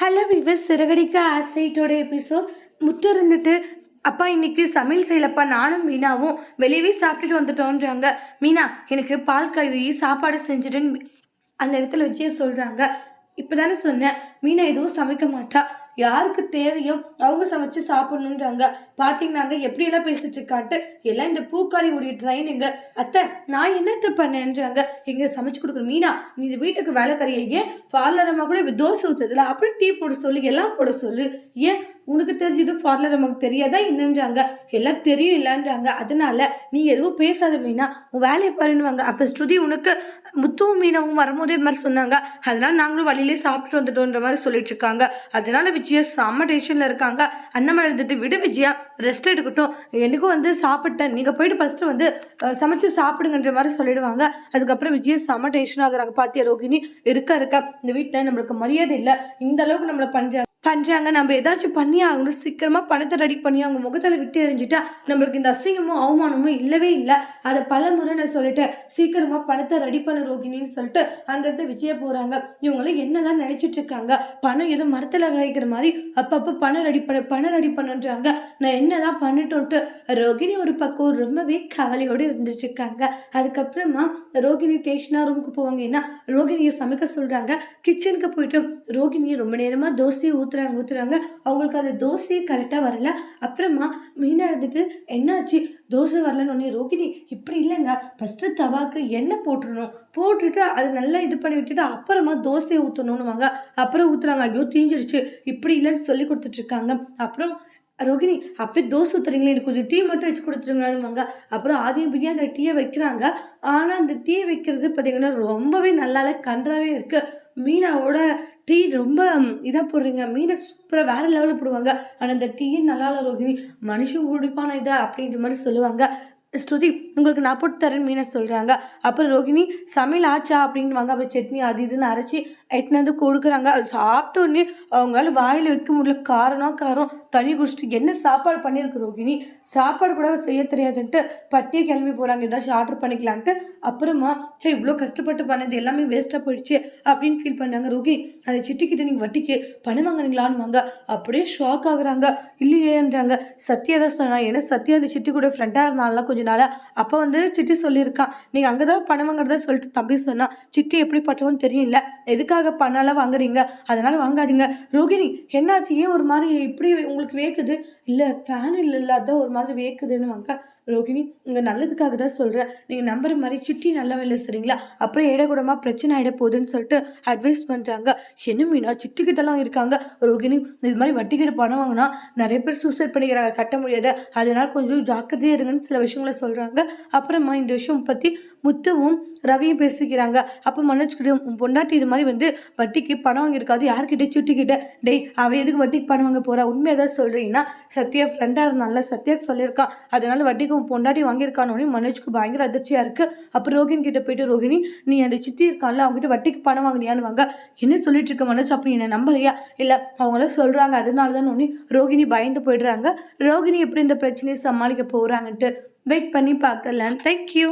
Hello விவஸ் Siragadikka ஆசைட்டோட episode முத்து இருந்துட்டு அப்பா இன்னைக்கு சமையல் செய்யலப்பா நானும் மீனாவும் வெளியவே சாப்பிட்டுட்டு வந்துட்டோன்றாங்க. மீனா எனக்கு பால் கழுவி சாப்பாடு செஞ்சுட்டுன்னு அந்த இடத்துல வச்சே சொல்கிறாங்க இப்போ தானே சொன்னேன். மீனா எதுவும் சமைக்க மாட்டா. யாருக்கு தேவையோ அவங்க சமைச்சு சாப்பிடணுன்றாங்க பார்த்தீங்கன்னாங்க எப்படியெல்லாம் பேசிட்டு இருக்காட்டு எல்லாம் இந்த பூக்காரி உடைய ட்ரைனிங்க அத்தை நான் என்னத்த பண்ணேன்றாங்க? எங்கே சமைச்சு கொடுக்குற மீனா நீ இந்த வீட்டுக்கு வேலைக்காரியை ஏன் ஃபார்லரமாக கூட இப்ப தோசை ஊற்றுறதுல அப்படி டீ போட சொல்லு எல்லாம் போட சொல்லு. ஏன்? உனக்கு தெரிஞ்சது ஃபார்லர் நமக்கு தெரியாதா என்னன்றாங்க. எல்லாம் தெரியும் இல்லைன்றாங்க. அதனால நீ எதுவும் பேசாத மீனா. உன் வேலையை பாருன்னுவாங்க. அப்போ ஸ்ருதி உனக்கு முத்துவும் மீனவும் வரும்போதே இது மாதிரி சொன்னாங்க. அதனால நாங்களும் வழியிலே சாப்பிட்டு வந்துட்டோன்ற மாதிரி சொல்லிட்டு இருக்காங்க. அதனால விஜயா செம்ம டென்ஷனில் இருக்காங்க. அண்ணம்மா எழுந்துட்டு விடு விஜயா ரெஸ்ட் எடுக்கட்டும். எனக்கும் வந்து சாப்பிட்டேன். நீங்கள் போயிட்டு ஃபஸ்ட்டு வந்து சமைச்சு சாப்பிடுங்கன்ற மாதிரி சொல்லிடுவாங்க. அதுக்கப்புறம் விஜயா செம்ம டென்ஷன் ஆகுறாங்க. பாத்தியா ரோகிணி? இருக்க இருக்க. இந்த வீட்டில் நம்மளுக்கு மரியாதை இல்லை. இந்த அளவுக்கு நம்மளை பண்ணுறாங்க பண்ணுறாங்க நம்ம ஏதாச்சும் பண்ணி ஆகணும். சீக்கிரமாக பணத்தை ரெடி பண்ணி அவங்க முகத்தில் விட்டு எறிஞ்சிட்டா நம்மளுக்கு இந்த அசிங்கமும் அவமானமும் இல்லவே இல்லை. அதை பல முறை நான் சொல்லிட்டேன். சீக்கிரமாக பணத்தை ரெடி பண்ண ரோகிணின்னு சொல்லிட்டு அங்கேருந்து விஜய போகிறாங்க இவங்களும் என்னதான் நினச்சிட்டு இருக்காங்க? பணம் எதுவும் மரத்தில் விளைக்கிற மாதிரி அப்பப்போ பணம் ரெடி பண்ண பணம் ரெடி பண்ணுன்றாங்க. நான் என்னதான் பண்ணிட்டோன்ட்டு ரோகிணி ஒரு பக்கம் ரொம்பவே கவலையோடு இருந்துட்டு இருக்காங்க. அதுக்கப்புறமா ரோகிணி டேஷனா ரூமுக்கு போவாங்க. ஏன்னா ரோகிணியை சமைக்க சொல்கிறாங்க கிச்சனுக்கு போயிட்டு ரோகிணியை ரொம்ப நேரமாக தோசையை ஊற்று ஊற்றுறாங்க ஊற்றுறாங்க அவங்களுக்கு அந்த தோசையே கரெக்டாக வரல. அப்புறமா மீனாக இருந்துட்டு என்னாச்சு? தோசை வரலன்னு உடனே ரோகிணி இப்படி இல்லைங்க. ஃபஸ்ட்டு தவாக்கு எண்ணெய் போட்டுடணும் போட்டுட்டு அது நல்லா இது பண்ணி விட்டுட்டு அப்புறமா தோசையை ஊற்றணும்னுவாங்க அப்புறம் ஊற்றுறாங்க ஐயோ தீஞ்சிருச்சு. இப்படி இல்லைன்னு சொல்லி கொடுத்துட்ருக்காங்க அப்புறம் ரோகிணி அப்படியே தோசை ஊற்றுறீங்களே எனக்கு கொஞ்சம் டீ மட்டும் வச்சு கொடுத்துருங்களானுவாங்க அப்புறம் ஆதியம் பிரியா அந்த டீயை வைக்கிறாங்க. ஆனால் அந்த டீ வைக்கிறது பார்த்திங்கன்னா ரொம்பவே நல்லால கன்றாவே இருக்குது மீனாவோட டீ ரொம்ப இதாக போடுறீங்க. மீனை சூப்பராக வேறு லெவலில் போடுவாங்க. ஆனால் அந்த டீயே நல்லா இல்லை ரோகிணி. மனுஷன் குடிப்பான இதை அப்படின்ற மாதிரி சொல்லுவாங்க. ஸ்ருதி உங்களுக்கு நான் போட்டு தரேன்னு மீனை சொல்கிறாங்க அப்புறம் ரோகிணி சமையல் ஆச்சா அப்படின்வாங்க அப்புறம் சட்னி அது இதுன்னு அரைச்சி எட்டுன்னு வந்து கொடுக்குறாங்க. அது சாப்பிட்ட உடனே அவங்களால வாயில் வைக்க முடியல. காரணம் காரம். தண்ணி குடிச்சிட்டு என்ன சாப்பாடு பண்ணியிருக்கு ரோகிணி? சாப்பாடு கூட செய்ய தெரியாதுன்ட்டு பட்டினியை கிளம்பி போகிறாங்க ஏதாச்சும் ஆர்டர் பண்ணிக்கலான்ட்டு. அப்புறமா சரி இவ்வளோ கஷ்டப்பட்டு பண்ணது எல்லாமே வேஸ்ட்டாக போயிடுச்சு அப்படின்னு ஃபீல் பண்ணாங்க ரோகிணி. அதை சிட்டிக்கிட்ட நீங்கள் வட்டிக்கு பணம் வாங்க. அப்படியே ஷாக் ஆகுறாங்க. இல்லையேன்றாங்க. சத்யா தான் சொன்னா ஏன்னா சத்யா அந்த சிட்டி கூட ஃப்ரெண்டாக இருந்தாலாம் கொஞ்சம் நாளாக அப்போ வந்து சிட்டி சொல்லியிருக்கான் நீங்கள் அங்கே தான் பணம் சொல்லிட்டு தம்பி சொன்னா சிட்டி எப்படிப்பட்டவன்னு தெரியல. எதுக்காக பணம்லாம் வாங்குறீங்க? அதனால் வாங்காதீங்க. ரோகிணி என்னாச்சு? ஏன் ஒரு மாதிரி இப்படி உங்களுக்கு வேக்குது? இல்லை ஃபேன் இல்லை இல்லாத ஒரு மாதிரி வேக்குதுன்னு வாங்க ரோகிணி உங்கள் நல்லதுக்காக தான் சொல்கிறேன் நீங்கள் நம்புற மாதிரி சுட்டி நல்லவன் இல்லை சரிங்களா? அப்புறம் ஏடகூடமாக பிரச்சனை ஆகிட போகுதுன்னு சொல்லிட்டு அட்வைஸ் பண்ணுறாங்க என்ன மீனா சிட்டிக்கிட்டலாம் இருக்காங்க. ரோகிணி இது மாதிரி வட்டிக்கிட்ட பணம் வாங்கினா நிறைய பேர் சூசைட் பண்ணிக்கிறாங்க. கட்ட முடியாது. அதனால் கொஞ்சம் ஜாக்கிரதையாக இருங்கன்னு சில விஷயங்களை சொல்கிறாங்க அப்புறமா இந்த விஷயம் பற்றி முத்துவும் ரவியும் பேசிக்கிறாங்க. அப்போ மனோஜ்கிட்ட உன் பொண்டாட்டி இது மாதிரி வந்து வட்டிக்கு பணம் வாங்கியிருக்காது. யார்கிட்ட சுட்டிக்கிட்ட. டேய் அவள் எதுக்கு வட்டிக்கு பணம் வாங்க போகிறா உண்மை ஏதாவது சொல்கிறீங்கன்னா சத்யா ஃப்ரெண்டாக இருந்தால சத்யாக்கு சொல்லியிருக்கான் அதனால் வட்டிக்கு உன் பொண்டாட்டி வாங்கியிருக்கானோடனே மனோஜ்க்கு பயங்கர அதிர்ச்சியாக இருக்குது அப்புறம் ரோகிணி கிட்ட போயிட்டு ரோகிணி நீ அந்த சித்தி இருக்கான்ல அவங்ககிட்ட வட்டிக்கு பணம் வாங்கினியான்னு வாங்க. என்ன சொல்லிட்டு இருக்க மனோஜ்? அப்படி என்ன நம்பலையா? இல்லை அவங்களாம் சொல்கிறாங்க அதனால தான் ஒன்று ரோகிணி பயந்து போயிடுறாங்க. ரோகிணி எப்படி இந்த பிரச்சனையை சமாளிக்க போகிறாங்கன்ட்டு வெயிட் பண்ணி பார்க்கலாம். தேங்க்யூ